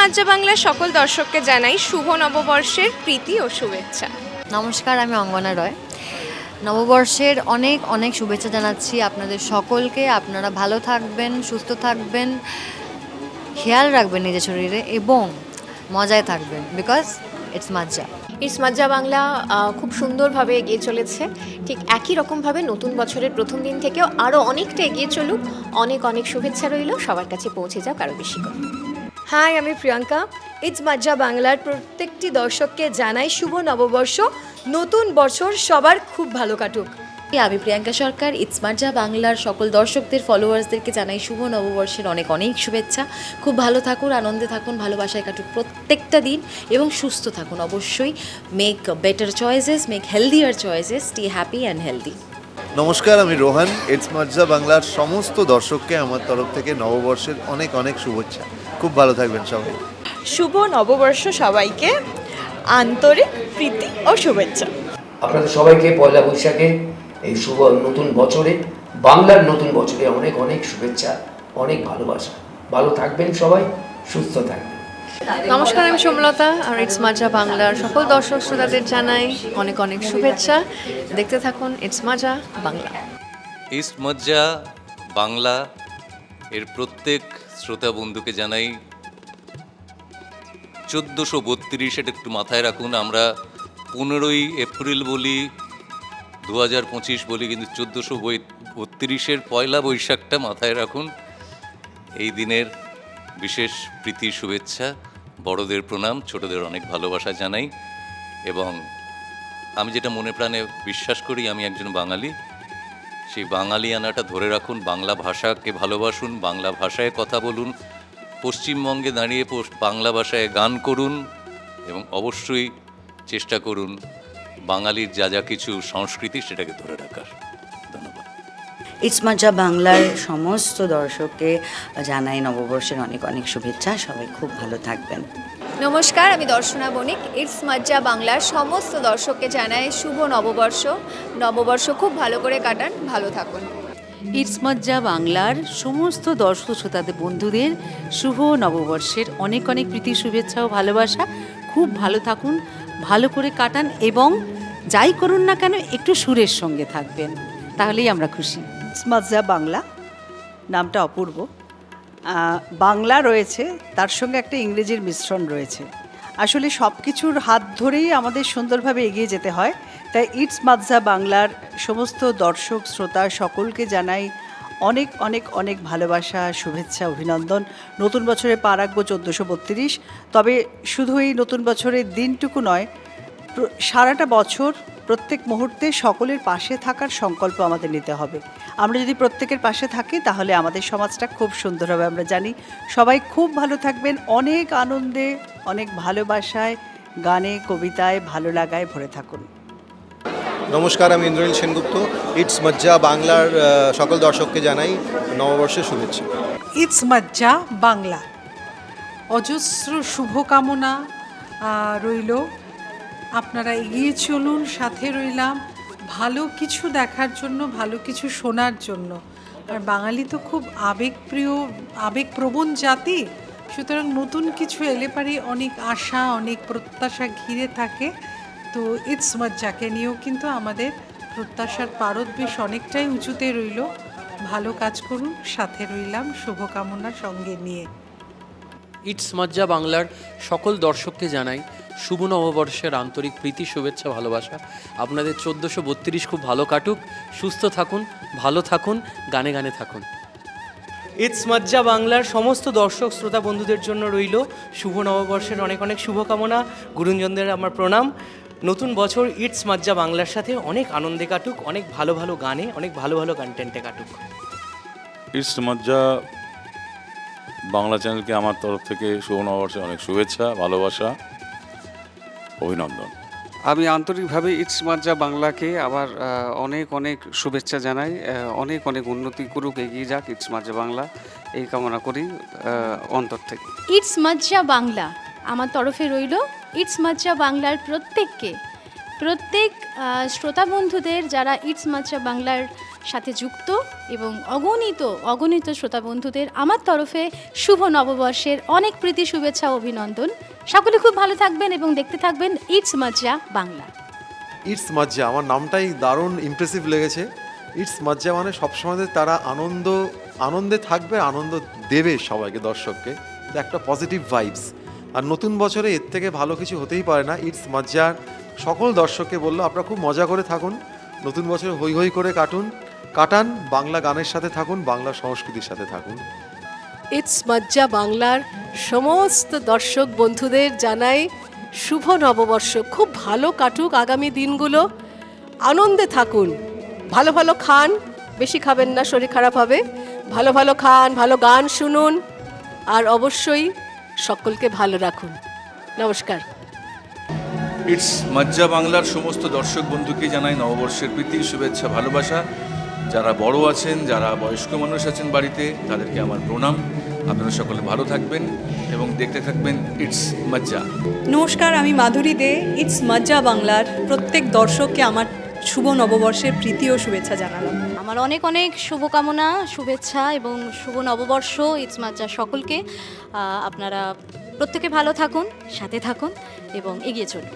মাজ্জা বাংলার সকল দর্শককে জানাই শুভ নববর্ষের প্রীতি ও শুভেচ্ছা। নমস্কার আমি অঙ্গনা রয়। নববর্ষের অনেক অনেক শুভেচ্ছা জানাচ্ছি আপনাদের সকলকে। আপনারা ভালো থাকবেন সুস্থ থাকবেন খেয়াল রাখবেন নিজের শরীরে এবং মজায় থাকবেন because it's Maaza it's Maaza Bangla খুব সুন্দরভাবে এগিয়ে চলেছে। ঠিক একই রকমভাবে নতুন বছরের প্রথম দিন থেকেও আরও অনেকটা এগিয়ে চলুক। অনেক অনেক শুভেচ্ছা রইল। সবার কাছে পৌঁছে যাক আরও বেশি করে। হাই, আমি প্রিয়াঙ্কা। ইটস মাজ্জা বাংলার প্রত্যেকটি দর্শককে জানাই শুভ নববর্ষ। নতুন বছর সবার খুব ভালো কাটুক। আমি প্রিয়াঙ্কা সরকার। ইটস ইটসমার্জা বাংলার সকল দর্শকদের, ফলোয়ার্সদেরকে জানাই শুভ নববর্ষের অনেক অনেক শুভেচ্ছা। খুব ভালো থাকুন, আনন্দে থাকুন, ভালোবাসায় কাটুক প্রত্যেকটা দিন এবং সুস্থ থাকুন অবশ্যই। Make better choices make healthier choices stay happy and healthy নমস্কার আমি রোহান। ইটস মার্জা বাংলার সমস্ত দর্শককে আমার তরফ থেকে নববর্ষের অনেক অনেক শুভেচ্ছা। খুব ভালো থাকবেন সবাই। শুভ নববর্ষ সবাইকে। আন্তরিক প্রীতি ও শুভেচ্ছা। আপনাদের সবাইকে পয়লা বৈশাখে এই শুভ নতুন বছরে বাংলার নতুন বছরে অনেক অনেক শুভেচ্ছা অনেক ভালোবাসা। ভালো থাকবেন সবাই সুস্থ থাকবেন। নমস্কার, আমি সোমলতা আর ইটস মাজা বাংলার সকল দর্শক শ্রোতাদের জানাই অনেক অনেক শুভেচ্ছা। দেখতে থাকুন ইটস মাজা বাংলা ইস্ট মজ্জা বাংলা এর প্রত্যেক শ্রোতা বন্ধুকে জানাই চোদ্দোশো বত্রিশ এটা একটু মাথায় রাখুন, আমরা পনেরোই এপ্রিল বলি দু হাজার পঁচিশ বলি, কিন্তু চোদ্দোশো বত্রিশের পয়লা বৈশাখটা মাথায় রাখুন। এই দিনের বিশেষ প্রীতি শুভেচ্ছা। বড়দের প্রণাম, ছোটদের অনেক ভালোবাসা জানাই এবং আমি যেটা মনে প্রাণে বিশ্বাস করি, আমি একজন বাঙালি। সেই বাঙালিয়ানাটা ধরে রাখুন, বাংলা ভাষাকে ভালোবাসুন, বাংলা ভাষায় কথা বলুন, পশ্চিমবঙ্গে দাঁড়িয়ে বাংলা ভাষায় গান করুন এবং অবশ্যই চেষ্টা করুন বাঙালির যা যা কিছু সংস্কৃতি সেটাকে ধরে রাখার। ইটস মাজা বাংলার সমস্ত দর্শককে জানাই নববর্ষের অনেক অনেক শুভেচ্ছা। সবাই খুব ভালো থাকবেন। নমস্কার আমি দর্শনা বণিক। ইটস মাজ্জা বাংলার সমস্ত দর্শককে জানাই শুভ নববর্ষ। নববর্ষ খুব ভালো করে কাটান ভালো থাকুন। ইটস মজ্জা বাংলার সমস্ত দর্শক শ্রোতাদের বন্ধুদের শুভ নববর্ষের অনেক অনেক প্রীতি শুভেচ্ছা ও ভালোবাসা। খুব ভালো থাকুন ভালো করে কাটান এবং যাই করুন না কেন একটু সুরের সঙ্গে থাকবেন। তাহলেই আমরা খুশি। মাজা বাংলা নামটা অপূর্ব। বাংলা রয়েছে, তার সঙ্গে একটা ইংরেজির মিশ্রণ রয়েছে। আসলে সব কিছুর হাত ধরেই আমাদের সুন্দরভাবে এগিয়ে যেতে হয়, তাই ইটস মাজা বাংলার সমস্ত দর্শক, শ্রোতা সকলকে জানাই অনেক অনেক অনেক ভালোবাসা, শুভেচ্ছা, অভিনন্দন। নতুন বছরে পা রাখব চোদ্দোশো বত্রিশ, তবে শুধু এই নতুন বছরের দিনটুকু নয় সারাটা বছর প্রত্যেক মুহূর্তে সকলের পাশে থাকার সংকল্প আমাদের নিতে হবে। আমরা যদি প্রত্যেকের পাশে থাকি তাহলে আমাদের সমাজটা খুব সুন্দর হবে আমরা জানি। সবাই খুব ভালো থাকবেন অনেক আনন্দে অনেক ভালোবাসায় গানে কবিতায় ভালো লাগায় ভরে থাকুন। নমস্কার আমি ইন্দ্রনীল সেনগুপ্ত। ইটস মজ্জা বাংলার সকল দর্শককে জানাই নববর্ষের শুভেচ্ছা। ইটস মজ্জা বাংলা। অজস্র শুভকামনা রইল। আপনারা এগিয়ে চলুন, সাথে রইলাম। ভালো কিছু দেখার জন্য, ভালো কিছু শোনার জন্য। আর বাঙালি তো খুব আবেগপ্রিয়, আবেগপ্রবণ জাতি। সুতরাং নতুন কিছু এলে পারে অনেক আশা, অনেক প্রত্যাশা ঘিরে থাকে। তো ইটস মজ্জাকে নিয়েও কিন্তু আমাদের প্রত্যাশার পারদ বেশ অনেকটাই উঁচুতে রইল। ভালো কাজ করুন, সাথে রইলাম, শুভকামনা সঙ্গে নিয়ে। ইটস মজ্জা বাংলার সকল দর্শককে জানাই শুভ নববর্ষের আন্তরিক প্রীতি শুভেচ্ছা ভালোবাসা। আপনাদের চোদ্দোশো বত্রিশ খুব ভালো কাটুক। সুস্থ থাকুন ভালো থাকুন গানে গানে থাকুন। ইটস মজ্জা বাংলার সমস্ত দর্শক শ্রোতা বন্ধুদের জন্য রইল শুভ নববর্ষের অনেক অনেক শুভকামনা। গুরুজনদের আমার প্রণাম। নতুন বছর ইটস মজ্জা বাংলার সাথে অনেক আনন্দে কাটুক অনেক ভালো ভালো গানে অনেক ভালো ভালো কন্টেন্টে কাটুক। ইটস মজ্জা বাংলা চ্যানেলকে আমার তরফ থেকে শুভ নববর্ষে অনেক শুভেচ্ছা ভালোবাসা। অভিনন্দন। আমি আন্তরিকভাবে ইটস মার্জা বাংলাকে আবার অনেক অনেক শুভেচ্ছা জানাই অনেক অনেক উন্নতি করুক এগিয়ে যাক ইটস মার্জা বাংলা এই কামনা করি অন্তর থেকে। ইটস মাজ্জা বাংলা আমার তরফে রইল ইটস মাজ্জা বাংলার প্রত্যেককে। প্রত্যেক শ্রোতা বন্ধুদের যারা ইটস মাজ্জা বাংলার সাথে যুক্ত এবং অগণিত অগণিত শ্রোতা বন্ধুদের আমার তরফে শুভ নববর্ষের অনেক প্রীতি, শুভেচ্ছা, অভিনন্দন। সকলে খুব ভালো থাকবেন এবং দেখতে থাকবেন ইটস মজ্জা বাংলা। ইটস মজ্জা, আমার নামটাই দারুণ ইমপ্রেসিভ লেগেছে। ইটস মজ্জা মানে সবসময় তারা আনন্দ, আনন্দে থাকবে, আনন্দ দেবে সবাইকে, দর্শককে। একটা পজিটিভ ভাইবস আর নতুন বছরে এর থেকে ভালো কিছু হতেই পারে না। ইটস মজ্জার সকল দর্শককে বলল, আপনারা খুব মজা করে থাকুন। নতুন বছরে হই হই করে কাটুন। কাটান বাংলা গানের সাথে থাকুন বাংলা সংস্কৃতির সাথে থাকুন। ইটস মজ্জা বাংলার সমস্ত দর্শক বন্ধুদের জানাই শুভ নববর্ষ। খুব ভালো কাটুক আগামী দিনগুলো। আনন্দে থাকুন। ভালো ভালো খান। বেশি খাবেন না শরীর খারাপ হবে। ভালো ভালো খান ভালো গান শুনুন। আর অবশ্যই সকলকে ভালো রাখুন। নমস্কার। ইটস মজ্জা বাংলার সমস্ত দর্শক বন্ধুকে জানাই নববর্ষের প্রীতি শুভেচ্ছা ভালোবাসা। যারা বড় আছেন যারা বয়স্ক মানুষ আছেন বাড়িতে তাদেরকে আমার প্রণাম। আপনারা সকলে ভালো থাকবেন এবং দেখতে থাকবেন ইটস মজ্জা নমস্কার আমি মাধুরী দে। ইটস মজ্জা বাংলার প্রত্যেক দর্শককে আমার শুভ নববর্ষের প্রীতি ও শুভেচ্ছা জানালাম। আমার অনেক অনেক শুভকামনা শুভেচ্ছা এবং শুভ নববর্ষ ইটস মাজ্জা সকলকে। আপনারা প্রত্যেকে ভালো থাকুন সাথে থাকুন এবং এগিয়ে চলুন।